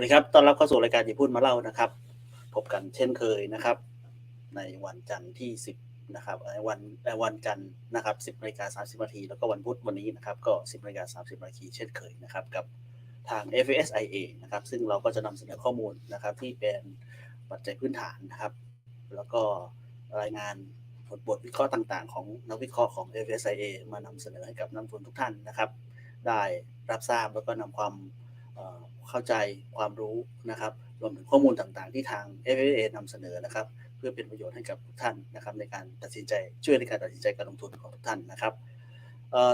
วัสดีครับ ตอนรับเข้าสู่รายการอย่าพูดมาเล่านะครับ พบกันเช่นเคยนะครับ ในวันจันทร์ที่ 10 นะครับในวันวันจันทร์นะครับ 10นาฬิกา30นาทีแล้วก็วันพุธวันนี้นะครับ ก็ 10นาฬิกา30นาทีเช่นเคยนะครับ กับทาง FSIA นะครับ ซึ่งเราก็จะนำเสนอข้อมูลนะครับ ที่เป็นปัจจัยพื้นฐานนะครับ แล้วก็รายงานบทบทวิเคราะห์ต่าง ๆ ของนักวิเคราะห์ของ FSIA มานำเสนอให้กับนักลงทุนทุกท่านนะครับ ได้รับทราบแล้วก็นำความ เข้าใจความรู้นะครับรวมถึงข้อมูลต่างๆ ที่ทาง FAA นำเสนอนะครับ เพื่อเป็นประโยชน์ให้กับทุกท่านนะครับ ในการตัดสินใจช่วยในการตัดสินใจการลงทุนของทุกท่านนะครับ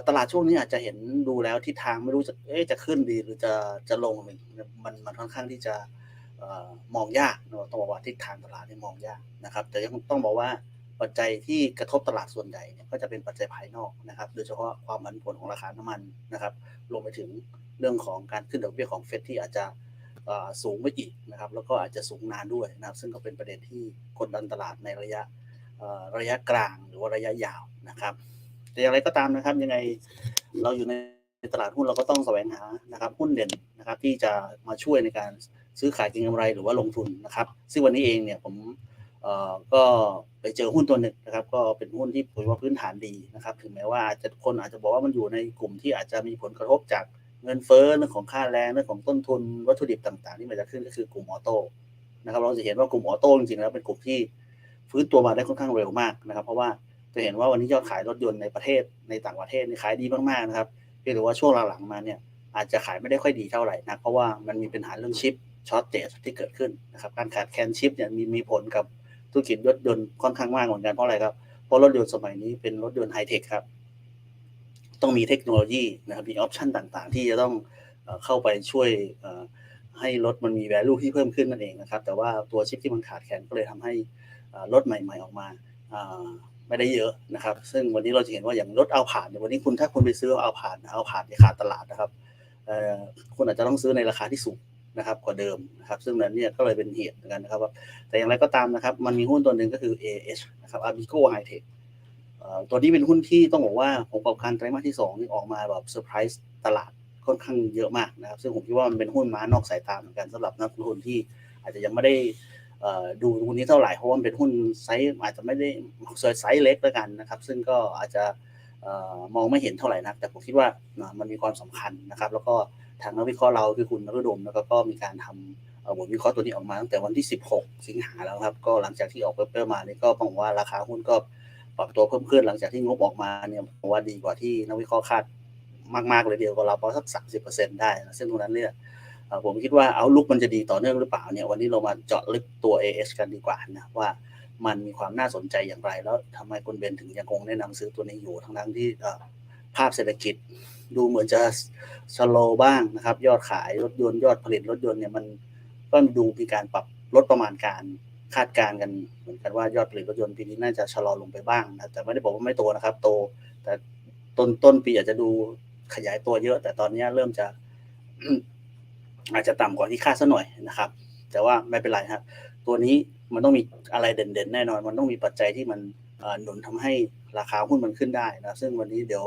ตลาดช่วงนี้อาจจะเห็นดูแล้วทิศทางไม่รู้จะเอ๊จะขึ้นดีหรือจะจะลงมันมันค่อนข้างที่จะออมองยากต้องบอกว่าทิศทางตลาดนี่มองยากนะครับ แต่ยังต้องบอกว่าปัจจัยที่กระทบตลาดส่วนใหญ่เนี่ยก็จะเป็นปัจจัยภายนอกนะครับ โดยเฉพาะความผันผวนของราคาน้ำมันนะครับรวมไปถึง เรื่องของการขึ้นดอกเบี้ยของเฟดที่อาจจะสูงไปอีกนะครับ แล้วก็อาจจะสูงนานด้วยนะครับ ซึ่งก็เป็นประเด็นที่กดดันตลาดในระยะระยะกลางหรือว่าระยะยาวนะครับ แต่อย่างไรก็ตามนะครับ ยังไงเราอยู่ในตลาดหุ้นเราก็ต้องแสวงหานะครับ หุ้นเด่นนะครับที่จะมาช่วยในการซื้อขายเก็งกำไรหรือว่าลงทุนนะครับ ซึ่งวันนี้เองเนี่ยผมก็ไปเจอหุ้นตัวหนึ่งนะครับ ก็เป็นหุ้นที่ผมว่าพื้นฐานดีนะครับ ถึงแม้ว่าอาจจะคนอาจจะบอกว่ามันอยู่ในกลุ่มที่อาจจะมีผลกระทบจาก เงินเฟ้อเรื่องของค่าแรงเรื่องของต้นทุนวัตถุดิบต่างๆที่มันจะขึ้นก็คือกลุ่มออโต้นะครับเราจะเห็นว่ากลุ่มออโต้จริงๆแล้วเป็นกลุ่มที่ฟื้นตัวมาได้ค่อนข้างเร็วมากนะครับ เพราะว่าจะเห็นว่าวันนี้ยอดขายรถยนต์ในประเทศในต่างประเทศนี่ขายดีมากๆนะครับเพียงแต่ว่าช่วงหลังๆมาเนี่ยอาจจะขายไม่ได้ค่อยดีเท่าไหร่นะเพราะว่ามันมีปัญหาเรื่องชิปช็อตเจสที่เกิดขึ้นนะครับการขาดแคลนชิปเนี่ยมีมีผลกับธุรกิจรถยนต์ค่อนข้างมากเหมือนกันเพราะอะไรครับเพราะรถยนต์สมัยนี้เป็นรถยนต์ไฮเทคครับ ต้องมีเทคโนโลยีนะครับมีออปชันต่างๆ ที่จะต้องเข้าไปช่วยให้รถมันมี value ที่เพิ่มขึ้นนั่นเองนะครับ แต่ว่าตัวชิปที่มันขาดแคลนก็เลยทำให้รถใหม่ ๆ ออกมาไม่ได้เยอะนะครับ ซึ่งวันนี้เราจะเห็นว่าอย่างรถเอาผ่านเนี่ยวันนี้คุณถ้าคุณไปซื้อเอาผ่านเอาผ่านขาดตลาดนะครับคุณอาจจะต้องซื้อในราคาที่สูงนะครับกว่าเดิมนะครับ ซึ่งนั้นเนี่ยก็เลยเป็นเหตุเหมือนกันนะครับว่าแต่อย่างไรก็ตามนะครับ มันมีหุ้นตัวหนึ่งก็คือ AH นะครับ Abico High Tech ตัวนี้เป็นหุ้นที่ต้องบอกว่าผลประกอบการไตรมาสที่2นี่ออกมาแบบเซอร์ไพรส์ตลาดค่อนข้างเยอะมากนะครับ ซึ่งผมคิดว่ามันเป็นหุ้นม้านอกสายตาเหมือนกันสำหรับนักลงทุนที่อาจจะยังไม่ได้ดูหุ้นนี้เท่าไหร่เพราะว่ามันเป็นหุ้นไซส์อาจจะไม่ได้ไซส์เล็กแล้วกันนะครับ ซึ่งก็อาจจะมองไม่เห็นเท่าไหร่นัก แต่ผมคิดว่ามันมีความสำคัญนะครับ แล้วก็ทางนักวิเคราะห์เราคือคุณนรดมแล้วก็ก็มีการทำบทวิเคราะห์ตัวนี้ออกมาตั้งแต่วันที่ 16 สิงหาแล้วครับ ก็หลังจากที่ออกเปเปอร์มาเนี่ยก็บอกว่าราคาหุ้นก็ ปรับตัวเพิ่มขึ้นหลังจากที่งบออกมาเนี่ยผมว่าดีกว่าที่นักวิเคราะห์คาดมากๆเลยเดียวก็เราประมาณสัก30%ได้นะซึ่งตรงนั้นเนี่ยผมคิดว่าเอาลุกมันจะดีต่อเนื่องหรือเปล่าเนี่ยวันนี้เรามาเจาะลึกตัว AS กันดีกว่านะว่ามันมีความน่าสนใจอย่างไร แล้วทำไมคุณเบนถึงยังคงแนะนำซื้อตัวนี้อยู่ทั้งทั้งที่ภาพเศรษฐกิจดูเหมือนจะชะลอบ้างนะครับ ยอดขายรถยนต์ยอดผลิตรถยนต์เนี่ยมันก็ดูมีการปรับลดประมาณการ คาดการณ์กันเหมือนกันว่ายอดผลิตรถยนต์ปีนี้น่าจะชะลอลงไปบ้างนะแต่ไม่ได้บอกว่าไม่โตนะครับ โต แต่ต้นต้นปีอาจจะดูขยายตัวเยอะ แต่ตอนนี้เริ่มจะอาจจะต่ำกว่าที่คาดซะหน่อยนะครับ แต่ว่าไม่เป็นไรครับ ตัวนี้มันต้องมีอะไรเด่นๆแน่นอน มันต้องมีปัจจัยที่มันหนุนทำให้ราคาหุ้นมันขึ้นได้นะซึ่งวันนี้เดี๋ยว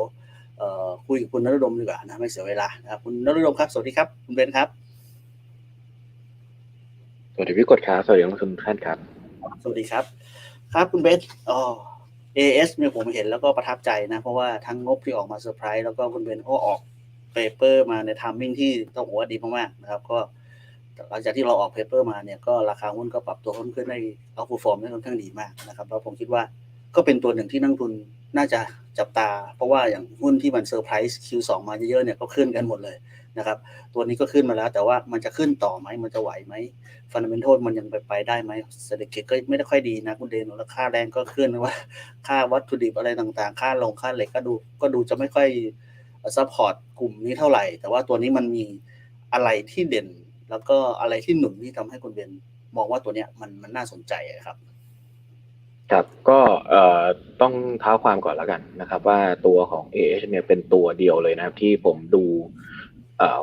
คุยกับคุณนรดมดีกว่านะไม่เสียเวลานะครับคุณนรดมครับสวัสดีครับคุณเบนครับ วัสดีพี่กดครับ สวัสดีนักลงทุนท่านครับ สวัสดีครับ ครับคุณเบสอ๋อ AS เนี่ยผมเห็นแล้วก็ประทับใจนะ เพราะว่าทั้งงบที่ออกมาเซอร์ไพรส์แล้วก็คุณเบนก็ออกเปเปอร์มาในทามมิ่งที่ต้องบอกว่าดีมากๆนะครับ ก็หลังจากที่เราออกเปเปอร์มาเนี่ยก็ราคาหุ้นก็ปรับตัวเพิ่มขึ้นได้เอาฟูฟอร์มได้ค่อนข้างดีมากนะครับแล้วผมคิดว่าก็เป็นตัวหนึ่งที่นักทุนน่าจะจับตา เพราะว่าอย่างหุ้นที่มันเซอร์ไพรส์ Q2 มาเยอะๆเนี่ยก็ขึ้นกันหมดเลย นะครับ ตัวนี้ก็ขึ้นมาแล้ว แต่ว่ามันจะขึ้นต่อไหมมันจะไหวไหมฟันเดเมนทัลมันยังไปไปได้ไหมเศรษฐกิจก็ไม่ได้ค่อยดีนะคุณเดนแล้วค่าแรงก็ขึ้นว่า ค่าวัตถุดิบอะไรต่างๆ ค่าลงค่าเหล็กก็ดูก็ดูจะไม่ค่อยซัพพอร์ตกลุ่มนี้เท่าไหร่ แต่ว่าตัวนี้มันมีอะไรที่เด่น แล้วก็อะไรที่หนุนที่ทำให้คุณเบนมองว่าตัวเนี้ยมันมันน่าสนใจครับครับก็ต้องเท้าความก่อนแล้วกันนะครับ ว่าตัวของ AH เนี่ยเป็นตัวเดียวเลยนะครับ ที่ผมดู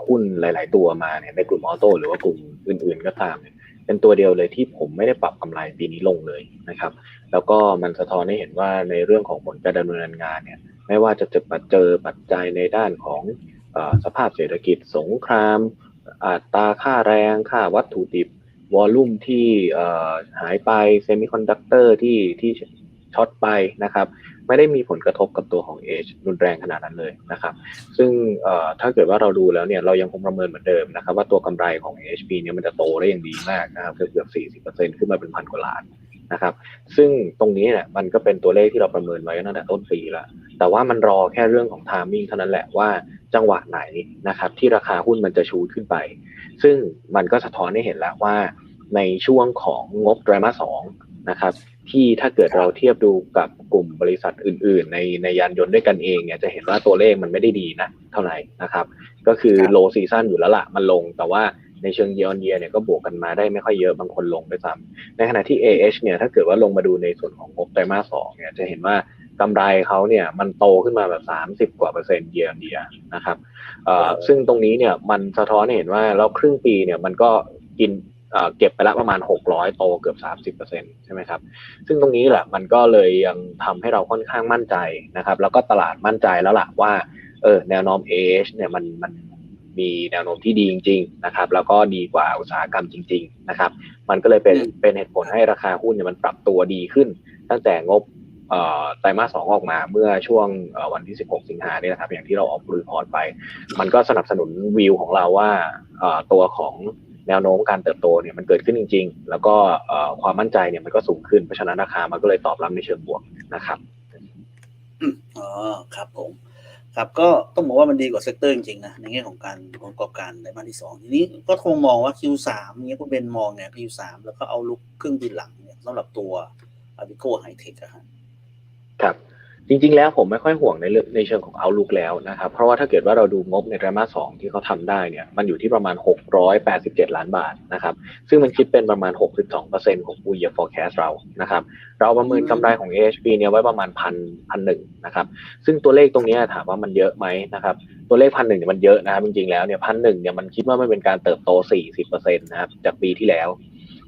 หุ้นหลาย ๆ ตัวมาเนี่ยในกลุ่มออโต้หรือว่ากลุ่มอื่น ๆ ก็ตามเนี่ยเป็นตัวเดียวเลยที่ผมไม่ได้ปรับกำไรปีนี้ลงเลยนะครับ แล้วก็มันสะท้อนให้เห็นว่าในเรื่องของผลการดำเนินงานเนี่ยไม่ว่าจะจอปัจเจอปัจจัยในด้านของอสภาพเศรษฐกิจสงครามอัตราค่าแรงค่าวัตถุดิบวอลลุ่มที่อ่อหายไปเซมิคอนดักเตอร์ที่ที่ ช็อตไปนะครับไม่ได้มีผลกระทบกับตัวของเอชรุนแรงขนาดนั้นเลยนะครับ ซึ่งถ้าเกิดว่าเราดูแล้วเนี่ยเรายังคงประเมินเหมือนเดิมนะครับ ว่าตัวกำไรของ HP เนี่ยมันจะโตได้อย่างดีมากนะครับเกือบเกือบ 40%ขึ้นมาเป็นพันกว่าล้านนะครับ ซึ่งตรงนี้เนี่ยมันก็เป็นตัวเลขที่เราประเมินไว้ตั้งแต่ต้นปีแล้วแต่ว่ามันรอแค่เรื่องของ timing เท่านั้นแหละว่าจังหวะไหนนะครับ ที่ราคาหุ้นมันจะชูขึ้นไป ซึ่งมันก็สะท้อนให้เห็นแล้วว่าในช่วงของงบไตรมาสสองนะครับ ที่ถ้าเกิดเราเทียบดูกับกลุ่มบริษัทอื่น ๆ ในในยานยนต์ด้วยกันเองเนี่ยจะเห็นว่าตัวเลขมันไม่ได้ดีนะเท่าไหร่นะครับ ก็คือครับ low season อยู่แล้วละมันลงแต่ว่าในเชิง year on year เนี่ยก็บวกกันมาได้ไม่ค่อยเยอะบางคนลงไปซ้ำในขณะที่ AH เนี่ยถ้าเกิดว่าลงมาดูในส่วนของงบไตรมาสสองเนี่ยจะเห็นว่ากำไรเขาเนี่ยมันโตขึ้นมาแบบ 30 กว่าเปอร์เซ็นต์ year on year นะครับเอ่อซึ่งตรงนี้เนี่ยมันสะท้อนให้เห็นว่าแล้วครึ่งปีเนี่ยมันก็กิน เอ่อเก็บไปแล้วประมาณ 600 โตเกือบ 30%ใช่ไหมครับ ซึ่งตรงนี้แหละมันก็เลยยังทำให้เราค่อนข้างมั่นใจนะครับ แล้วก็ตลาดมั่นใจแล้วล่ะว่าเออแนวโน้ม AH เนี่ยมันมันมีแนวโน้มที่ดีจริง ๆ นะครับ แล้วก็ดีกว่าอุตสาหกรรมจริง ๆ นะครับ มันก็เลยเป็นอืมเป็นเหตุผลให้ราคาหุ้นเนี่ยมันปรับตัวดีขึ้น ตั้งแต่งบเอ่อไตรมาสสองออกมาเมื่อช่วงเอ่อวันที่ 16 สิงหาเนี่ยนะครับ อย่างที่เราออกรีพอร์ตไป มันก็สนับสนุนวิวของเราว่าเอ่อตัวของ แนวโน้มการเติบโตเนี่ยมันเกิดขึ้นจริง ๆ แล้วก็เอ่อความมั่นใจเนี่ยมันก็สูงขึ้นเพราะฉะนั้นราคามันก็เลยตอบรับในเชิงบวกนะครับอืมอ๋อครับผมครับก็ต้องบอกว่ามันดีกว่าเซกเตอร์จริงๆนะในแง่ของการประกอบการในมาสที่สองทีนี้ก็คงมองว่า Q3 เนี้ยคุณเป็นมองไง Q3 แล้วก็เอาลุกครึ่งปีหลังเนี่ยสำหรับตัวอาบิโกไฮเทคอะฮะครับ จริง ๆ แล้วผมไม่ค่อยห่วงในเรื่องในเชิงของเอาลุกแล้วนะครับ เพราะว่าถ้าเกิดว่าเราดูงบในไตรมาสสองที่เขาทำได้เนี่ยมันอยู่ที่ประมาณ 687 ล้านบาทนะครับ ซึ่งมันคิดเป็นประมาณ 62%ของ full year forecast เรานะครับ เราประเมินกำไรของ AHP เนี่ยไว้ประมาณพันพันหนึ่งนะครับ ซึ่งตัวเลขตรงนี้ถามว่ามันเยอะไหมนะครับตัวเลขพันหนึ่งเนี่ยมันเยอะนะครับจริงๆแล้วเนี่ยพันหนึ่งเนี่ยมันคิดว่ามันเป็นการเติบโต 40%นะครับจากปีที่แล้ว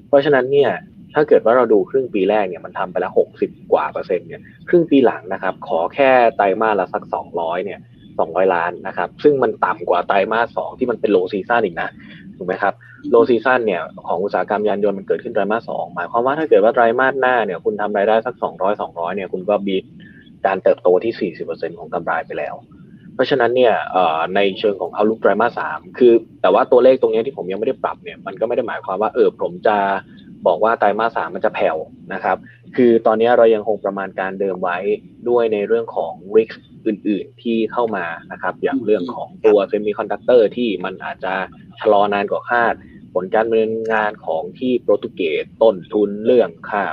เพราะฉะนั้นเนี่ย ถ้าเกิดว่าเราดูครึ่งปีแรกเนี่ยมันทำไปแล้ว60กว่าเปอร์เซ็นต์เนี่ยครึ่งปีหลังนะครับ ขอแค่ไตรมาสละสัก200เนี่ย200ล้านนะครับ ซึ่งมันต่ำกว่าไตรมาสสองที่มันเป็นโลซีซันอีกนะถูกไหมครับโลซีซั n เนี่ยของอุตสาหกรรมยานยนต์มันเกิดขึ้นไตรมาสสองหมายความว่าถ้าเกิดว่าไตรมาสหน้าเนี่ยคุณทำรายได้สัก200 200เนี่ยคุณก็บีทการเติบโตที่ 40%ของกำไรไปแล้ว เพราะฉะนั้นเนี่ยในเชิงของเอาลุกไตรมาสสามคือ แต่ว่าตัวเลขตรงนี้ที่ผมยังไม่ได้ปรับเนี่ยมันก็ไม่ได้หมายความว่าเออผมจะ บอกว่าไตรมาสสามมันจะแผ่วนะครับ คือตอนนี้เรายังคงประมาณการเดิมไว้ด้วยในเรื่องของ risk อื่น ๆ ที่เข้ามานะครับ อย่างเรื่องของตัวเซมิคอนดักเตอร์ที่มันอาจจะชะลอนานกว่าคาด ผลการดำเนินงานของที่โปรตุเกสต้นทุนเรื่องค่า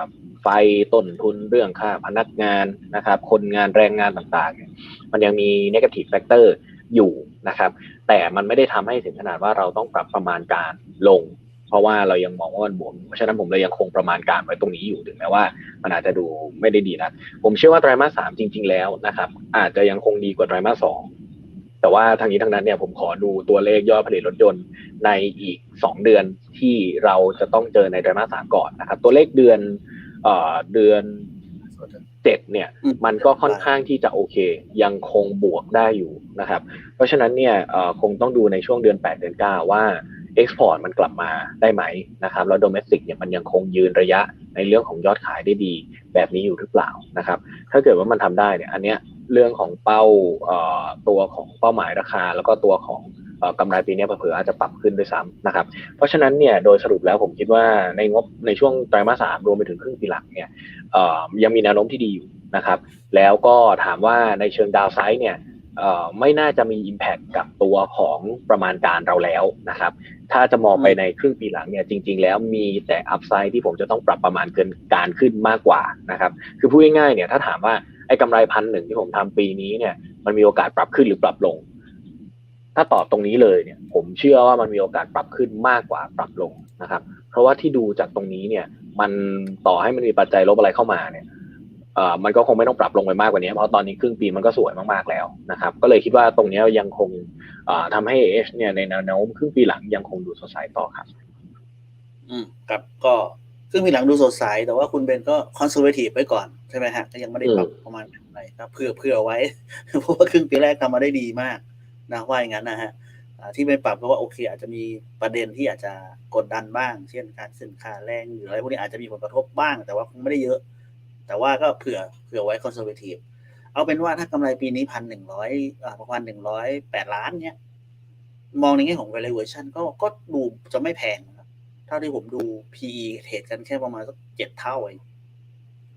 ไฟต้นทุนเรื่องค่าพนักงานนะครับ คนงานแรงงานต่างๆ มันยังมี negative factor อยู่นะครับ แต่มันไม่ได้ทำให้ถึงขนาดว่าเราต้องปรับประมาณการลง ราะว่าเรายังมองว่ามันบวมเพราะฉะนั้นผมเลยยังคงประมาณการไว้ตรงนี้อยู่ถึงแม้ว่า มันอาจจะดูไม่ได้ดีนะผมเชื่อว่าไตรมาสสามจริง ๆ แล้วนะครับ อาจจะยังคงดีกว่าไตรมาสสองแต่ว่าทางนี้ทางนั้นเนี่ยผมขอดูตัวเลขยอดผลิตรถยนต์ในอีก 2 เดือนที่เราจะต้องเจอในไตรมาสสามก่อนนะครับ ตัวเลขเดือนเอ่อเดือนเจ็ดเนี่ยอืมมันก็ค่อนข้างที่จะโอเค ยังคงบวกได้อยู่นะครับ เพราะฉะนั้นเนี่ยเอ่อคงต้องดูในช่วงเดือน 8 เดือน 9 ว่า เอ็กซ์พอร์ตมันกลับมาได้ไหมนะครับแล้วโดเมสติกเนี่ยมันยังคงยืนระยะในเรื่องของยอดขายได้ดีแบบนี้อยู่หรือเปล่านะครับ ถ้าเกิดว่ามันทำได้เนี่ยอันเนี้ยเรื่องของเป้าตัวของเป้าหมายราคา แล้วก็ตัวของกำไรปีนี้เผื่ออาจจะปรับขึ้นด้วยซ้ำนะครับ เพราะฉะนั้นเนี่ยโดยสรุปแล้วผมคิดว่าในงบในช่วงไตรมาสสามรวมไปถึงครึ่งปีหลังเนี่ยยังมีแนวโน้มที่ดีอยู่นะครับ แล้วก็ถามว่าในเชิงดาวไซด์เนี่ย ไม่น่าจะมี Impact กับตัวของประมาณการเราแล้วนะครับ ถ้าจะมองไปในครึ่งปีหลังเนี่ยจริง ๆ แล้วมีแต่อัพไซด์ที่ผมจะต้องปรับประมาณเกินการขึ้นมากกว่านะครับ คือพูดง่ายๆเนี่ยถ้าถามว่าไอ้กำไรพันหนึ่งที่ผมทำปีนี้เนี่ย มันมีโอกาสปรับขึ้นหรือปรับลง ถ้าตอบตรงนี้เลยเนี่ย ผมเชื่อว่ามันมีโอกาสปรับขึ้นมากกว่าปรับลงนะครับ เพราะว่าที่ดูจากตรงนี้เนี่ย มันต่อให้มันมีปัจจัยลบอะไรเข้ามาเนี่ย มันก็คงไม่ต้องปรับลงไปมากกว่านี้ เพราะตอนนี้ครึ่งปีมันก็สวยมากๆแล้วนะครับ ก็เลยคิดว่าตรงนี้ยังคงเอ่อทำให้เอชเนี่ยในแนวโน้มครึ่งปีหลังยังคงดูสดใสต่อครับ อืมครับก็ครึ่งปีหลังดูสดใส แต่ว่าคุณเบนก็คอนเซอร์เวทีฟไว้ก่อนใช่ไหมฮะก็ยังไม่ได้ปรับประมาณไหนครับเผื่อเผื่อไว้ เพราะว่าครึ่งปีแรกทำมาได้ดีมากนะว่าอย่างนั้นนะฮะอ่าที่ไม่ปรับเพราะว่าโอเค อาจจะมีประเด็นที่อาจจะกดดันบ้าง เช่นการขึ้นค่าแรงหรืออะไรพวกนี้อาจจะมีผลกระทบบ้าง แต่ว่าคงไม่ได้เยอะ แต่ว่าก็เผื่อเผื่อไว้คอนเซอร์เวทีฟเอาเป็นว่าถ้ากำไรปีนี้พันหนึ่งร้อยประมาณหนึ่งร้อยแปดล้านเนี้ยมองในแง่ของ valuation ก็ก็ดูจะไม่แพงนะครับเท่าที่ผมดู PE เทรดกันแค่ประมาณสักเจ็ดเท่าเอง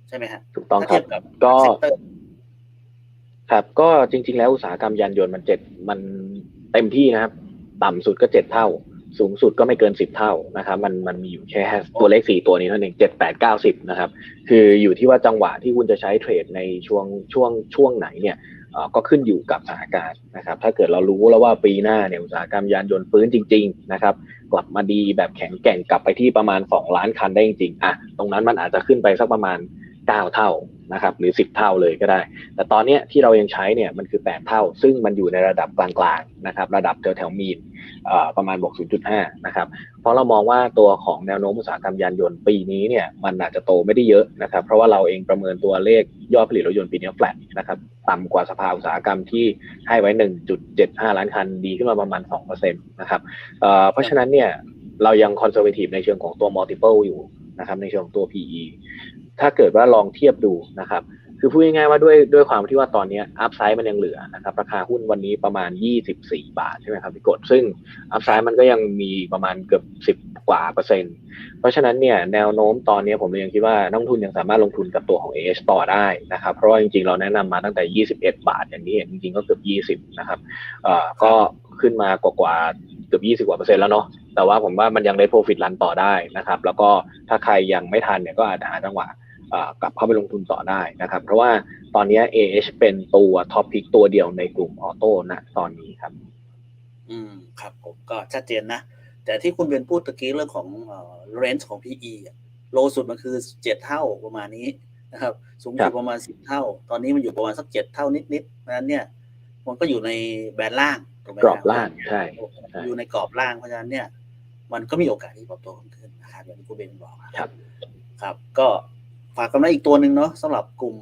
ใช่ไหมฮะถูกต้องถ้าครัเทียบบกับก็เซกเตอร์ครับ ก็จริง ๆ แล้วอุตสาหกรรมยานยนต์มันเจ็ดมันเต็มที่นะครับ ต่ำสุดก็เจ็ดเท่า สูงสุดก็ไม่เกินสิบเท่านะครับมันมันมีอยู่แค่ตัวเลขสี่ตัวนี้เท่านั้นเองเจ็ดแปดเก้าสิบนะครับคืออยู่ที่ว่าจังหวะที่คุณจะใช้เทรดในช่วงช่วงช่วงไหนเนี่ยเออก็ขึ้นอยู่กับสถานการณ์นะครับ ถ้าเกิดเรารู้แล้วว่าปีหน้าเนี่ยอุตสาหกรรมยานยนต์ฟื้นจริง ๆ นะครับ กลับมาดีแบบแข็งแกร่งกลับไปที่ประมาณ 2 ล้านคันได้จริงๆอะตรงนั้นมันอาจจะขึ้นไปสักประมาณ 9 เท่านะครับหรือ 10 เท่าเลยก็ได้ แต่ตอนนี้ที่เรายังใช้เนี่ยมันคือ 8 เท่า ซึ่งมันอยู่ในระดับกลางๆนะครับระดับแถวแถวๆมีนประมาณบวก0.5นะครับเพราะเรามองว่าตัวของแนวโน้มอุตสาหกรรมยานยนต์ปีนี้เนี่ยมันอาจจะโตไม่ได้เยอะนะครับเพราะว่าเราเองประเมินตัวเลขยอดผลิตรถยนต์ปีนี้แฟลตนะครับต่ำกว่าสภาอุตสาหกรรมที่ให้ไว้ 1.75 ล้านคันดีขึ้นมาประมาณ2%นะครับเอ่อเพราะฉะนั้นเนี่ยเรายังคอนเซอร์เวทีฟในเชิงของตัว multiple อยู่ นะครับในเชิงของตัว PE ถ้าเกิดว่าลองเทียบดูนะครับ คือพูดง่ายๆว่าด้วยด้วยความที่ว่าตอนนี้อัพไซด์มันยังเหลือนะครับราคาหุ้นวันนี้ประมาณ 24 บาทใช่ไหมครับพี่กดซึ่งอัพไซด์มันก็ยังมีประมาณเกือบ10 กว่าเปอร์เซ็นต์ เพราะฉะนั้นเนี่ยแนวโน้มตอนนี้ผมยังคิดว่านักทุนยังสามารถลงทุนกับตัวของ AH ต่อได้นะครับ เพราะว่าจริงๆเราแนะนำมาตั้งแต่ 21 บาท อย่างนี้จริงๆก็เกือบ 20 นะครับเอ่อก็ขึ้นมากว่ากว่าเกือบ 20 กว่าเปอร์เซ็นต์แล้วเนาะ แต่ว่าผมว่ามันยังได้ profit รันต่อได้นะครับ แล้วก็ถ้าใครยังไม่ทันเนี่ยก็อาจจะหาจังหวะเอ่อกลับเข้าไปลงทุนต่อได้นะครับ เพราะว่าตอนนี้ AH เป็นตัวท็อปพิกตัวเดียวในกลุ่มออโต้นะตอนนี้ครับ อืมครับผมก็ชัดเจนนะ แต่ที่คุณเบนพูดตะกี้เรื่องของเอ่อ range ของ PE อะโลสุดมันคือเจ็ดเท่าประมาณนี้นะครับ สูงครัสุดบประมาณสิบเท่า ตอนนี้มันอยู่ประมาณสักเจ็ดเท่านิดๆเพราะฉะนั้นเนี่ย มันก็อยู่ในแบนล่างถูกไหมกรอบล่างใช่ใช่ อยู่ในกรอบล่างเพราะฉะนั้นเนี่ย มันก็มีโอกาสที่ปรับตัวขึ้นนะครับอย่างที่คุณเบนบอกนะครับครับ ก็ฝากกำไรอีกตัวหนึ่งเนาะสำหรับกลุ่ม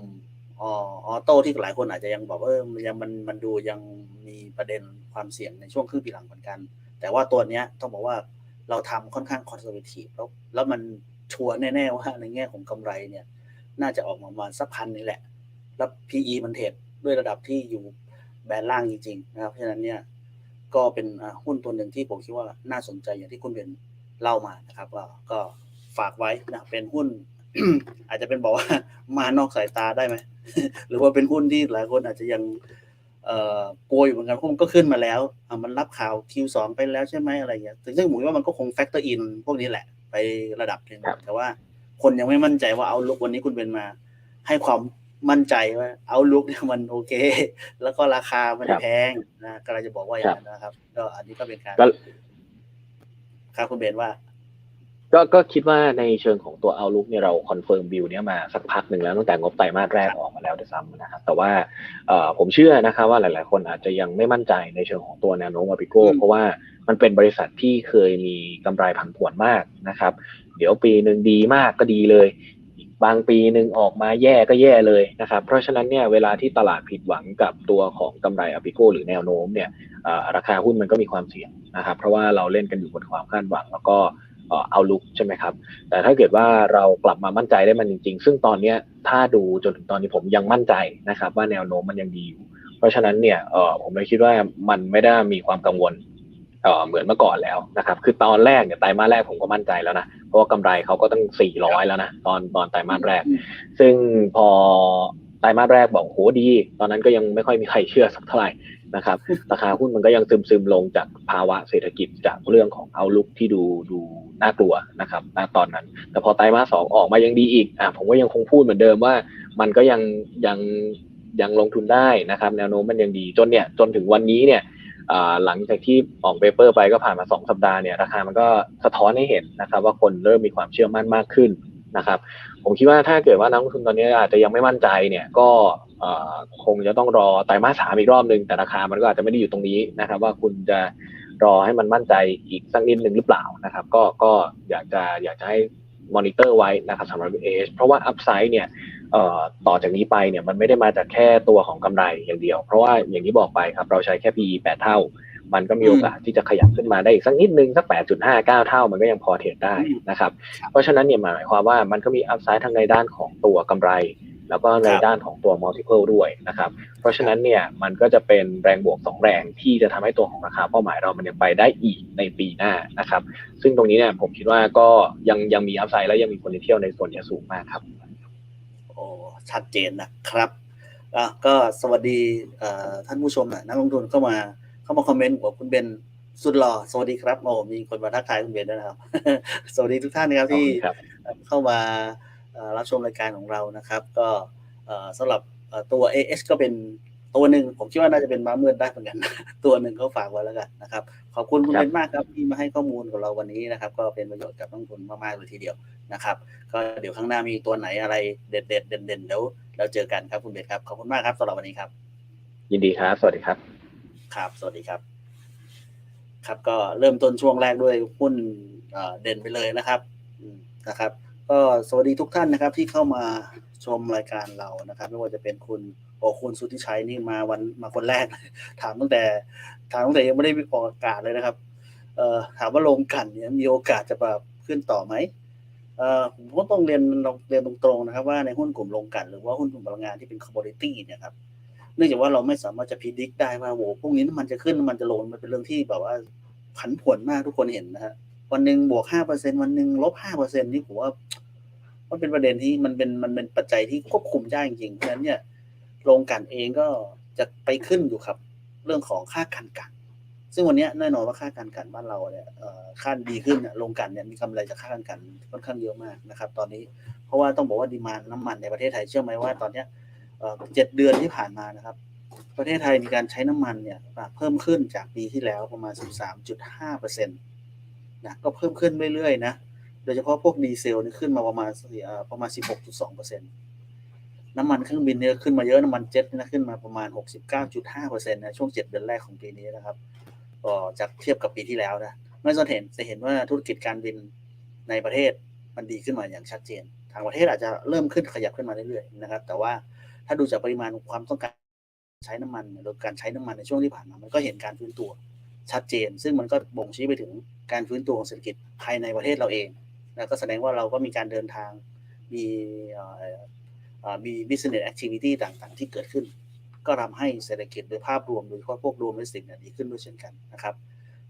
ออโต้ที่หลายคนอาจจะยังบอกว่าเออมันยังมันมันดูยังมีประเด็นความเสี่ยงในช่วงครึ่งปีหลังเหมือนกัน แต่ว่าตัวเนี้ยต้องบอกว่าเราทำค่อนข้างคอนเซอร์เวทีฟแล้วแล้วมันชัวร์แน่ๆว่าในแง่ของกำไรเนี่ย น่าจะออกมาประมาณสักพันนี่แหละ แล้ว PE มันเทรดด้วยระดับที่อยู่แบนล่างจริงๆนะครับเพราะฉะนั้นเนี่ย ก็เป็นอ่าหุ้นตัวหนึ่งที่ผมคิดว่าน่าสนใจอย่างที่คุณเบนเล่ามานะครับว่าก็ฝากไว้นะเป็นหุ้น อาจจะเป็นบอกว่ามานอกสายตาได้ไหมหรือว่าเป็นหุ้นที่หลายคนอาจจะยังเอ่อกลัวอยู่เหมือนกันเพราะมันก็ขึ้นมาแล้วอะมันรับข่าว Q2 ไปแล้วใช่ไหมอะไรอย่างเงี้ยถึงซึ่งผมว่ามันก็คงแฟกเตอร์อินพวกนี้แหละ ไประดับหนึ่งครับแต่ว่าคนยังไม่มั่นใจว่าเอาลุกวันนี้คุณเป็นมา ให้ความ มั่นใจว่าเอาลุกเนี่ยมันโอเค แล้วก็ราคามันแพงนะกำลังจะบอกว่าอย่างนั้นนะครับ ก็อันนี้ก็เป็นการก็ครับคุณเบนว่า ก็ก็คิดว่าในเชิงของตัว Outlook เนี่ยเราคอนเฟิร์มวิวเนี้ยมาสักพักหนึ่งแล้วตั้งแต่งบไตรมาสแรกออกมาแล้วด้วยซ้ำนะครับแต่ว่าเอ่อผมเชื่อนะครับว่าหลาย ๆ คนอาจจะยังไม่มั่นใจในเชิงของตัวแนวโน้มอาปิโก้อืมเพราะว่ามันเป็นบริษัทที่เคยมีกำไรผันผวนมากนะครับ เดี๋ยวปีหนึ่งดีมากก็ดีเลยอีก บางปีหนึ่งออกมาแย่ก็แย่เลยนะครับ เพราะฉะนั้นเนี่ยเวลาที่ตลาดผิดหวังกับตัวของกำไรอาปิโกหรือแนวโน้มเนี่ยราคาหุ้นมันก็มีความเสี่ยงนะครับ เพราะว่าเราเล่นกันอยู่บนความคาดหวังแล้วก็เอาลุกใช่ไหมครับ แต่ถ้าเกิดว่าเรากลับมามั่นใจได้มันจริง ๆ ซึ่งตอนเนี้ถ้าดูจนถึงตอนนี้ผมยังมั่นใจนะครับ ว่าแนวโน้มมันยังดีอยู่ เพราะฉะนั้นเนี่ยผมเลยคิดว่ามันไม่ได้มีความกังวล เออเหมือนเมื่อก่อนแล้วนะครับคือตอนแรกเนี่ยไตรมาสแรกผมก็มั่นใจแล้วนะเพราะว่ากำไรเขาก็ตั้ง 400 แล้วนะตอนตอนไตรมาสแรก ซึ่งพอไตรมาสแรกบอกโหดี ตอนนั้นก็ยังไม่ค่อยมีใครเชื่อสักเท่าไหร่นะครับราคาหุ้นมันก็ยังซึมซึมๆลงจากภาวะเศรษฐกิจจากเรื่องของเอาลุกที่ดูดูน่ากลัวนะครับณตอนนั้น แต่พอไตรมาสสองออกมายังดีอีกอะผมก็ยังคงพูดเหมือนเดิมว่า มันก็ยังยังยังลงทุนได้นะครับ แนวโน้มมันยังดีจนเนี่ยจนถึงวันนี้เนี่ยอ่า หลังจากที่ออกเปเปอร์ไปก็ผ่านมาสองสัปดาห์เนี่ยราคามันก็สะท้อนให้เห็นนะครับ ว่าคนเริ่มมีความเชื่อมั่นมากขึ้นนะครับ ผมคิดว่าถ้าเกิดว่านักลงทุนตอนนี้อาจจะยังไม่มั่นใจเนี่ยก็คงจะต้องรอไตรมาสสามอีกรอบหนึ่งแต่ราคามันก็อาจจะไม่ได้อยู่ตรงนี้นะครับ ว่าคุณจะรอให้มันมั่นใจอีกสักนิดหนึ่งหรือเปล่านะครับ ก็ก็อยากจะอยากจะให้มอนิเตอร์ไว้นะครับสำหรับ AH เพราะว่าอัพไซด์เนี่ย ต่อจากนี้ไปเนี่ยมันไม่ได้มาจากแค่ตัวของกำไรอย่างเดียว เพราะว่าอย่างที่บอกไปครับเราใช้แค่ PE 8 เท่าเพมันก็มีโอกาสที่จะขยับขึ้นมาได้อีกสักนิดนึงสัก 8.59 เท่า มันก็ยังพอเทรดได้นะครับ เพราะฉะนั้นเนี่ยหมายความว่ามันก็มีอัพไซด์ทั้งในด้านของตัวกำไร แล้วก็ในด้านของตัว multiple ด้วยนะครับ เพราะฉะนั้นเนี่ยมันก็จะเป็นแรงบวกสองแรงที่จะทำให้ตัวของราคาเป้าหมายเรามันยังไปได้อีกในปีหน้านะครับ ซึ่งตรงนี้เนี่ยผมคิดว่าก็ยังยังมีอัพไซด์และยังมี potential ในส่วนเนี้ยสูงมากครับโอ้ ชัดเจนนะครับอะก็สวัสดีเอ่อท่านผู้ชมนะนักลงทุนเข้ามาเข้ามาคอมเมนต์บอกคุณเบนสุดหล่อสวัสดีครับโอ้มีคนมาทักทายคุณเบนด้วยนะครับ สวัสดีทุกท่านนะครับที่ครับเข้ามาเอ่อรับชมรายการของเรานะครับ ก็เอ่อสำหรับเอ่อตัว AS ก็เป็น ตัวหนึ่งผมคิดว่าน่าจะเป็นม้ามืดได้เหมือนกันตัวหนึ่งก็ฝากไว้แล้วกันนะครับ ขอบคุณคุณครับเบนมากครับที่มาให้ข้อมูลกับเราวันนี้นะครับ ก็เป็นประโยชน์กับนักลงทุนมากๆเลยทีเดียวนะครับ ก็เดี๋ยวข้างหน้ามีตัวไหนอะไรเด็ดเด็ดๆเด่นๆเดี๋ยวเราเจอกันครับคุณเบนครับขอบคุณมากครับสำหรับวันนี้ครับ ยินดีครับ สวัสดีครับ ครับ สวัสดีครับ ครับก็เริ่มต้นช่วงแรกด้วยหุ้นเอ่อเด่นไปเลยนะครับอืมนะครับ ก็สวัสดีทุกท่านนะครับที่เข้ามาชมรายการเรานะครับ ไม่ว่าจะเป็นคุณ โอคุณสุทธิชัยนี่มาวันมาคนแรก ถามตั้งแต่ถามตั้งแต่ยังไม่ได้ออกอากาศเลยนะครับ เอ่อถามว่าลงกันเนี่ยมีโอกาสจะแบบขึ้นต่อไหมเอ่อผมก็ต้องเรียนเรียนตรงๆนะครับ ว่าในหุ้นกลุ่มลงกัน หรือว่าหุ้นกลุ่มพลังงานที่เป็นคอมมอดิตี้เนี่ยครับเนื่องจากว่าเราไม่สามารถจะพิจิตรได้ว่าโหพรุ่งนี้น้ำมันจะขึ้นน้ำมันจะลงมันเป็นเรื่องที่แบบว่าผันผวนมากทุกคนเห็นนะฮะวันหนึ่งบวกห้าเปอร์เซ็นวันหนึ่งลบห้าเปอร์เซ็นนี่ผมว่ามันเป็นประเด็นที่มันเป็นมันเป็นปัจจัยที่ควบคุมยากจริงๆเพราะฉะนั้นเนี่ย โรงกันเองก็จะไปขึ้นอยู่ครับ เรื่องของค่าการกัน ซึ่งวันนี้แน่นอนว่าค่าการกันบ้านเราเนี่ยค่าดีขึ้นโรงกันเนี่ยมีกำไรจากค่าการกันค่อนข้างเยอะมากนะครับ ตอนนี้เพราะว่าต้องบอกว่าดีมานน้ำมันในประเทศไทยเชื่อไหมว่าตอนนี้เจ็ดเดือนที่ผ่านมานะครับ ประเทศไทยมีการใช้น้ำมันเนี่ยเพิ่มขึ้นจากปีที่แล้วประมาณ 13.5เปอร์เซ็นต์นะก็เพิ่มขึ้นเรื่อยๆนะโดยเฉพาะพวกดีเซลนี่ขึ้นมาประมาณประมาณ 16.2เปอร์เซ็นต์ น้ำมันเครื่องบินเนี่ยขึ้นมาเยอะน้ำมันเจ็ตนะขึ้นมาประมาณ 69.5เปอร์เซ็นต์นะช่วง 7 เดือนแรกของปีนี้นะครับก็จากเทียบกับปีที่แล้วนะไม่จะเห็นจะเห็นว่าธุรกิจการบินในประเทศมันดีขึ้นมาอย่างชัดเจน ทางประเทศอาจจะเริ่มขึ้นขยับขึ้นมาเรื่อยๆนะครับ แต่ว่าถ้าดูจากปริมาณความต้องการใช้น้ำมันหรือการใช้น้ำมันในช่วงที่ผ่านมามันก็เห็นการฟื้นตัวชัดเจน ซึ่งมันก็บ่งชี้ไปถึงการฟื้นตัวของเศรษฐกิจภายในประเทศเราเองแล้วก็แสดงว่าเราก็มีการเดินทางมี มี business activity ต่างๆ ที่เกิดขึ้น ก็ทำให้เศรษฐกิจโดยภาพรวมโดยเฉพาะพวกรวมและสิ่งเนี่ยดีขึ้นด้วยเช่นกันนะครับ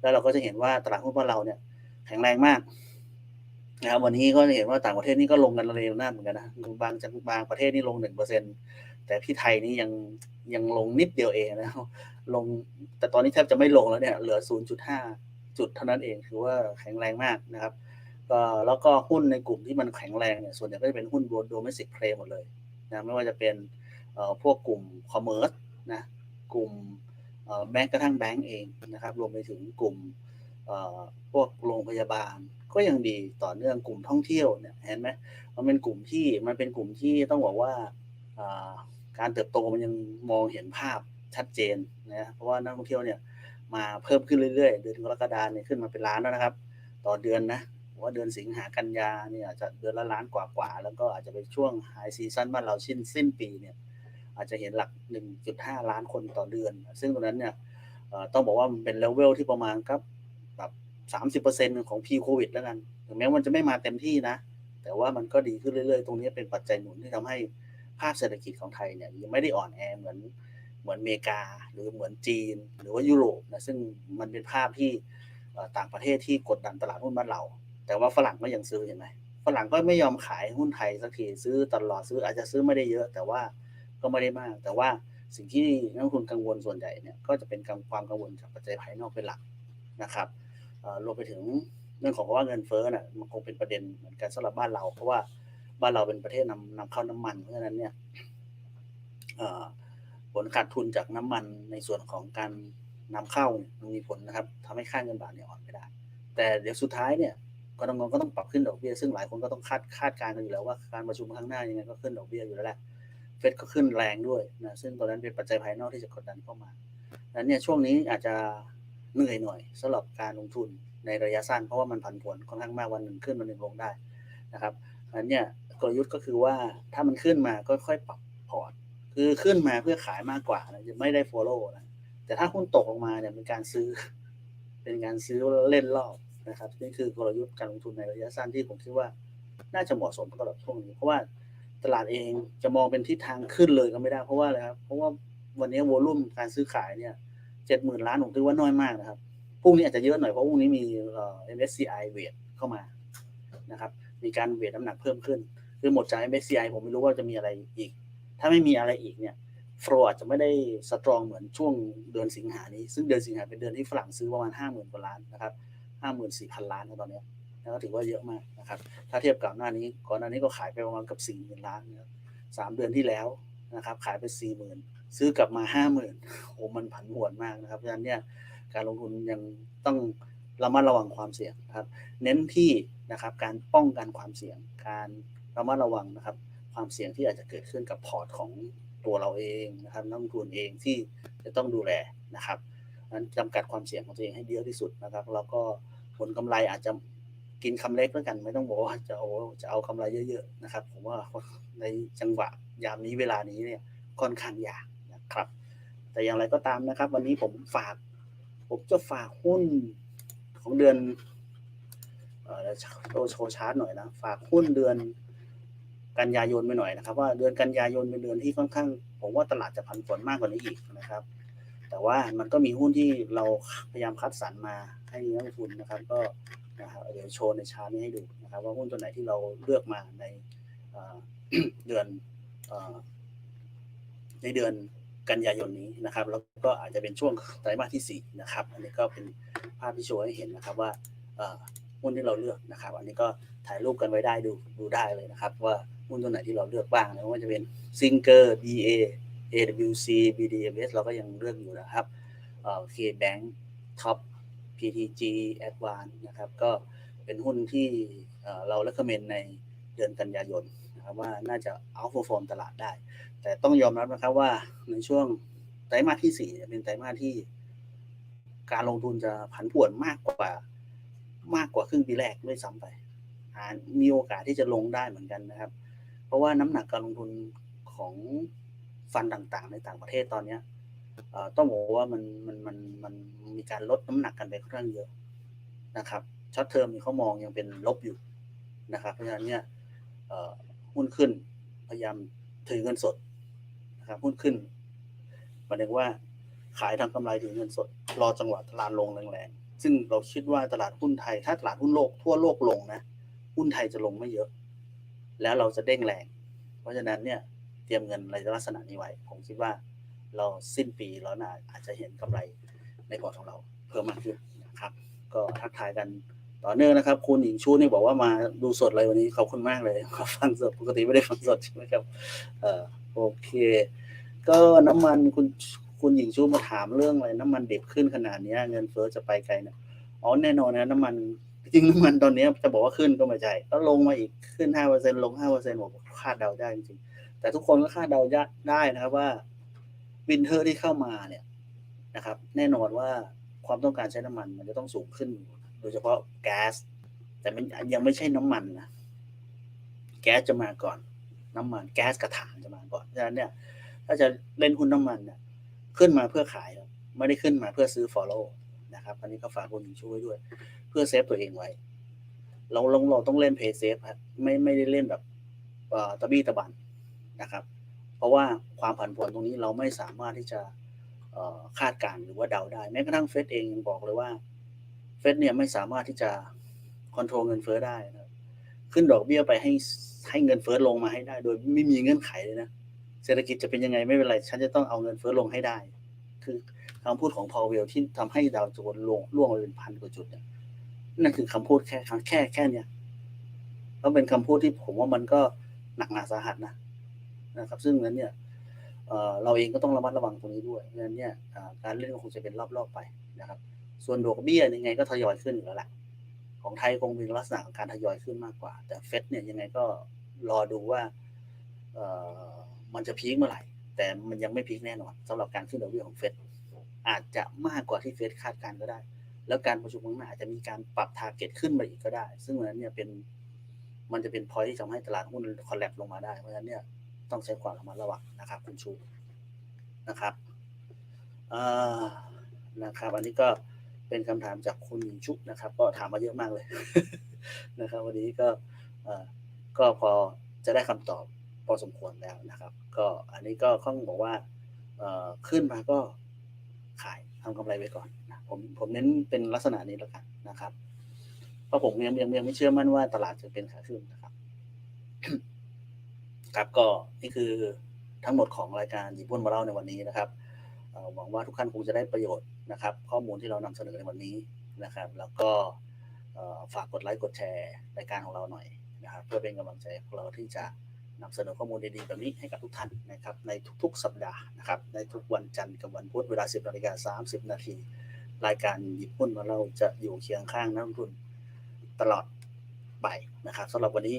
แล้วเราก็จะเห็นว่าตลาดหุ้นบ้านเราเนี่ยแข็งแรงมากนะครับวันนี้ก็จะเห็นว่าต่างประเทศนี่ก็ลงกันเร็วหน้าเหมือนกันนะบางจังบางประเทศนี่ลงหนึ่งเปอร์เซ็นตแต่ที่ไทยนี่ยังยังลงนิดเดียวเองนะลงแต่ตอนนี้แทบจะไม่ลงแล้วเนี่ยเหลือ 0.5 จุดเท่านั้นเองถือว่าแข็งแรงมากนะครับก็แล้วก็หุ้นในกลุ่มที่มันแข็งแรงเนี่ยส่วนใหญ่ก็จะเป็นหุ้นโดเมสิกเพลย์หมดเลย นะไม่ว่าจะเป็นพวกกลุ่มคอมเมอร์สนะกลุ่มเอ่อแม้กระทั่งแบงก์เองนะครับ รวมไปถึงกลุ่มพวกโรงพยาบาล ก็ยังดีต่อเนื่องกลุ่มท่องเที่ยวเนี่ยเห็นไหมมันเป็นกลุ่มที่มันเป็นกลุ่มที่ต้องบอกว่าการเติบโตมันยังมองเห็นภาพชัดเจนนะเพราะว่านักท่องเที่ยวเนี่ยมาเพิ่มขึ้นเรื่อยๆ เดือนกรกฎาเนี่ยขึ้นมาเป็นล้านแล้วนะครับ ต่อเดือนนะ ว่าเดือนสิงหากันยาเนี่ยอาจจะเดือนละล้านกว่าๆแล้วก็อาจจะเป็นช่วงไฮซีซั่นบ้านเราสิ้นสิ้นปีเนี่ย อาจจะเห็นหลัก 1.5 ล้านคนต่อเดือน ซึ่งตรงนั้นเนี่ยต้องบอกว่ามันเป็นเลเวลที่ประมาณครับแบบ 30%ของ p ีโควิดแล้วกันถึงแม้มันจะไม่มาเต็มที่นะ แต่ว่ามันก็ดีขึ้นเรื่อยๆ ตรงนี้เป็นปัจจัยหนุนที่ทำให้ภาพเศรษฐกิจของไทยเนี่ยยังไม่ได้อ่อนแอเหมือนเหมือนอเมริกา หรือเหมือนจีน หรือว่ายุโรปนะซึ่งมันเป็นภาพที่ต่างประเทศที่กดดันตลาดหุ้นบ้านเรา แต่ว่าฝรั่งก็ยังซื้อเห็นไหมฝรั่งก็ไม่ยอมขายหุ้นไทยสักทีซื้อตลอดซื้ออาจจะซื้อไม่ได้เยอะ แต่ว่าก็ไม่ได้มาก แต่ว่าสิ่งที่นักลงทุนกังวลส่วนใหญ่เนี่ยก็จะเป็นความกังวลจากปัจจัยภายนอกเป็นหลักนะครับรวมไปถึงเรื่องของว่าเงินเฟ้อน่ะมันคงเป็นประเด็นเหมือนกันสำหรับบ้านเรา เพราะว่าบ้านเราเป็นประเทศนำนำเข้าน้ำมันเพราะฉะนั้นเนี่ยผลขาดทุนจากน้ำมันในส่วนของการนำเข้ามันมีผลนะครับทำให้ค่าเงินบาทเนี่ยอ่อนไปได้ แต่เดี๋ยวสุดท้ายเนี่ย กรงก็ต้องปรับขึ้นดอกเบี้ยซึ่งหลายคนก็ต้องคาดคาดการณ์กันอยู่แล้วว่าการประชุมครั้งหน้ายังไงก็ขึ้นดอกเบี้ยอยู่แล้วแหละเฟดก็ขึ้นแรงด้วยนะซึ่งตอนนั้นเป็นปัจจัยภายนอกที่จะกดดันเข้ามาดังนั้นเนี่ยช่วงนี้อาจจะเหนื่อยหน่อยสำหรับการลงทุนในระยะสั้นเพราะว่ามันผันผวนค่อนข้างมากวันหนึ่งขึ้นวันหนึ่งลงได้นะครับอันเนี้ยกลยุทธ์ก็คือว่าถ้ามันขึ้นมาก็ค่อยปรับพอร์ตคือขึ้นมาเพื่อขายมากกว่านะจะไม่ได้ follow นะแต่ถ้าหุ้นตกลงมาเนี่ยเป็นการซื้อ เป็นการซื้อเล่นรอบ นะครับนี่คือกลยุทธ์การลงทุนในระยะสั้นที่ผมคิดว่า น่าจะเหมาะสมสำหรับช่วงนี้เพราะว่าตลาดเองจะมองเป็นทิศทางขึ้นเลยก็ไม่ได้เพราะว่าอะไรครับเพราะว่าวันนี้วอลุ่มการซื้อขายเนี่ยเจ็ดหมื่นล้านผมถือว่าน้อยมากนะครับพรุ่งนี้อาจจะเยอะหน่อยเพราะพรุ่งนี้มีเอ่อ MSCI เวทเข้ามานะครับ มีการเวทน้ำหนักเพิ่มขึ้น คือหมดจาก MSCI ผมไม่รู้ว่าจะมีอะไรอีก ถ้าไม่มีอะไรอีกเนี่ยฟลอาจจะไม่ได้สตรองเหมือนช่วงเดือนสิงหานี้ ซึ่งเดือนสิงหาเป็นเดือนที่ฝรั่งซื้อประมาณห้าหมื่นกว่าล้านนะครับ ห้าหมื่นสี่พันล้านนะตอนนี้ยแล้วก็ถือว่าเยอะมากนะครับ ถ้าเทียบกับหน้านี้ก่อนหน้านี้ก็ขายไปประมาณกับสี่หมื่นล้านนะสามเดือนที่แล้วนะครับ ขายไปสี่หมื่นซื้อกลับมาห้าหมื่นโอ้มันผันผวนมากนะครับเพราะฉะนั้นเนี่ยการลงทุนยังต้องระมัดระวังความเสี่ยงนะครับ เน้นที่นะครับการป้องกันความเสี่ยง การระมัดระวังนะครับ ความเสี่ยงที่อาจจะเกิดขึ้นกับพอร์ตของตัวเราเองนะครับนักลงทุนเองที่จะต้องดูแลนะครับนั้นจำกัดความเสี่ยงของตัวเองให้เยอะที่สุดนะครับ แล้วก็ ผลกำไรอาจจะกินคำเล็กแล้วกัน ไม่ต้องบอกว่าจะเอาจะเอากำไรเยอะๆนะครับ ผมว่าในจังหวะยามนี้เวลานี้เนี่ยค่อนข้างยากนะครับ แต่อย่างไรก็ตามนะครับ วันนี้ผมฝาก ผมจะฝากหุ้นของเดือนเอ่อโชว์โชว์ชาร์ตหน่อยนะฝากหุ้นเดือนกันยายนไปหน่อยนะครับ ว่าเดือนกันยายนเป็นเดือนที่ค่อนข้าง ผมว่าตลาดจะผันผวนมากกว่านี้อีกนะครับ แต่ว่ามันก็มีหุ้นที่เราพยายามคัดสรรมาให้นักลงทุนนะครับ ก็นะครับเดี๋ยวโชว์ในชาร์ตนี้ให้ดูนะครับ ว่าหุ้นตัวไหนที่เราเลือกมาในเดือนอในเดือนกันยายนนี้นะครับ แล้วก็อาจจะเป็นช่วงไตรมาสที่สี่นะครับ อันนี้ก็เป็นภาพที่โชว์ให้เห็นนะครับว่าหุ้นที่เราเลือกนะครับ อันนี้ก็ถ่ายรูปกันไว้ได้ดูดูได้เลยนะครับ ว่าหุ้นตัวไหนที่เราเลือกบ้างนะว่าจะเป็นซิงเกอร์ BA AWC BDMs เราก็ยังเลือกอยู่นะครับเอ่อ KBank Top PTG Advance นะครับ ก็เป็นหุ้นที่เอ่อเรา recommend ในเดือนกันยายนนะครับว่าน่าจะ outperform ตลาดได้ แต่ต้องยอมรับนะครับว่าในช่วงไตรมาสที่สี่เป็นไตรมาสที่ การลงทุนจะผันผวนมากกว่ามากกว่าครึ่งปีแรกด้วยซ้ำไปมีโอกาสที่จะลงได้เหมือนกันนะครับ เพราะว่าน้ำหนักการลงทุนของ ฟันต่างๆ ในต่างประเทศตอนเนี้ยต้องบอกว่ามันมันมันมันมีการลดน้ำหนักกันไปค่อนข้างเยอะนะครับช็อตเทอมเขามองยังเป็นลบอยู่นะครับ เพราะฉะนั้นเนี่ยหุ้นขึ้นพยายามถือเงินสดนะครับหุ้นขึ้นหมายถึงว่าขายทางกำไรถือเงินสด รอจังหวะตลาดลงแรงๆซึ่งเราคิดว่าตลาดหุ้นไทย ถ้าตลาดหุ้นโลกทั่วโลกลงนะหุ้นไทยจะลงไม่เยอะ แล้วเราจะเด้งแรง เพราะฉะนั้นเนี่ย เตรียมเงินในลักษณะนี้ไว้ ผมคิดว่าเราสิ้นปีเราน่าอาจจะเห็นกำไรในพอร์ตของเราเพิ่มมากขึ้นนะครับ ก็ทักทายกันต่อเนื่องนะครับ คุณหญิงชูนี่บอกว่ามาดูสดเลยวันนี้ขอบคุณมากเลยฟังสดปกติไม่ได้ฟังสดใช่ไหมครับเออโอเค ก็น้ำมันคุณคุณหญิงชูมาถามเรื่องอะไรน้ำมันดิบขึ้นขนาดนี้เงินเฟ้อจะไปไกลเนี่ยอ๋อแน่นอนนะน้ำมันจริงน้ำมันตอนนี้จะบอกว่าขึ้นก็ไม่ใช่ก็ลงมาอีกขึ้นห้าเปอร์เซ็นลงห้าเปอร์เซ็นต์ผมคาดเดาได้จริง แต่ทุกคนก็คาดเดาได้นะครับว่าวินเทอร์ที่เข้ามาเนี่ยนะครับ แน่นอนว่าความต้องการใช้น้ำมัน มันจะต้องสูงขึ้น โดยเฉพาะแก๊ส แต่มันยังไม่ใช่น้ำมันนะแก๊สจะมาก่อน น้ำมัน แก๊สกระถางจะมาก่อนเพราะฉะนั้นเนี่ย ถ้าจะเล่นหุ้นน้ำมันเนี่ยขึ้นมาเพื่อขายไม่ได้ขึ้นมาเพื่อซื้อ follow นะครับ อันนี้ก็ฝากคุณช่วยด้วย เพื่อเซฟตัวเองไว้ เราเราเราต้องเล่นเพย์เซฟไม่ไม่ได้เล่นแบบตะบี้ตะบัน นะครับ เพราะว่าความผันผวนตรงนี้เราไม่สามารถที่จะคาดการณ์หรือว่าเดาได้แม้กระทั่งเฟดเองยังบอกเลยว่าเฟดเนี่ยไม่สามารถที่จะคอนโทรลเงินเฟ้อได้นะขึ้นดอกเบี้ยไปให้ให้เงินเฟ้อลงมาให้ได้ โดยไม่มีเงื่อนไขเลยนะเศรษฐกิจจะเป็นยังไงไม่เป็นไร ฉันจะต้องเอาเงินเฟ้อลงให้ได้ คือคำพูดของพอลเวลที่ทำให้ดาวโจนส์ลงล่วงไปเป็นพันกว่าจุดเนี่ยนั่นคือคำพูดแค่แค่แค่เนี้ยแล้วเป็นคำพูดที่ผมว่ามันก็หนักหนาสาหัสนะ นะครับ ซึ่งนั้นเนี่ยเอ่อเราเองก็ต้องระมัดระวังตรงนี้ด้วยเพราะฉะนั้นเนี่ยการเล่นก็คงจะเป็นรอบๆไปนะครับ ส่วนดอกเบี้ยยังไงก็ทยอยขึ้นอยู่แล้วแหละของไทยคงเป็นลักษณะของการทยอยขึ้นมากกว่า แต่เฟดเนี่ยยังไงก็รอดูว่ามันจะพีคเมื่อไหร่ แต่มันยังไม่พีคแน่นอนสำหรับการขึ้นดอกเบี้ยของเฟดอาจจะมากกว่าที่เฟดคาดการณ์ก็ได้ แล้วการประชุมข้างหน้าอาจจะมีการปรับทาร์เก็ตขึ้นมาอีกก็ได้ ซึ่งนนั้นเนี่ยเป็นมันจะเป็นพอยที่ทำให้ตลาดหุ้นคอลแลบลงมาได้ เพราะฉะนั้นเนี่ย ต้องใช้ความระมัดระวังนะครับ คุณชูนะครับอ่านะครับ อันนี้ก็เป็นคำถามจากคุณหญิงชุนะครับ ก็ถามมาเยอะมากเลยนะครับ วันนี้ก็เออก็พอจะได้คำตอบพอสมควรแล้วนะครับ ก็อันนี้ก็ต้องบอกว่าเออขึ้นมาก็ขายทำกำไรไว้ก่อนนะผมผมเน้นเป็นลักษณะนี้แล้วกันนะครับ เพราะผมยังยังยังไม่เชื่อมั่นว่าตลาดจะเป็นขาขึ้นนะครับ ครับก็นี่คือทั้งหมดของรายการหยิบหุ้นมาเล่าในวันนี้นะครับหวังว่าทุกท่านคงจะได้ประโยชน์นะครับ ข้อมูลที่เรานำเสนอในวันนี้นะครับ แล้วก็ฝากกดไลค์กดแชร์รายการของเราหน่อยนะครับ เพื่อเป็นกำลังใจของเราที่จะนำเสนอข้อมูลดีๆแบบนี้ให้กับทุกท่านนะครับ ในทุกๆ สัปดาห์นะครับ ในทุกวันจันทร์กับวันพุธเวลา 10นาฬิกา30 นาทีรายการหยิบหุ้นมาเราจะอยู่เคียงข้างนักลงทุนตลอดไปนะครับสำหรับวันนี้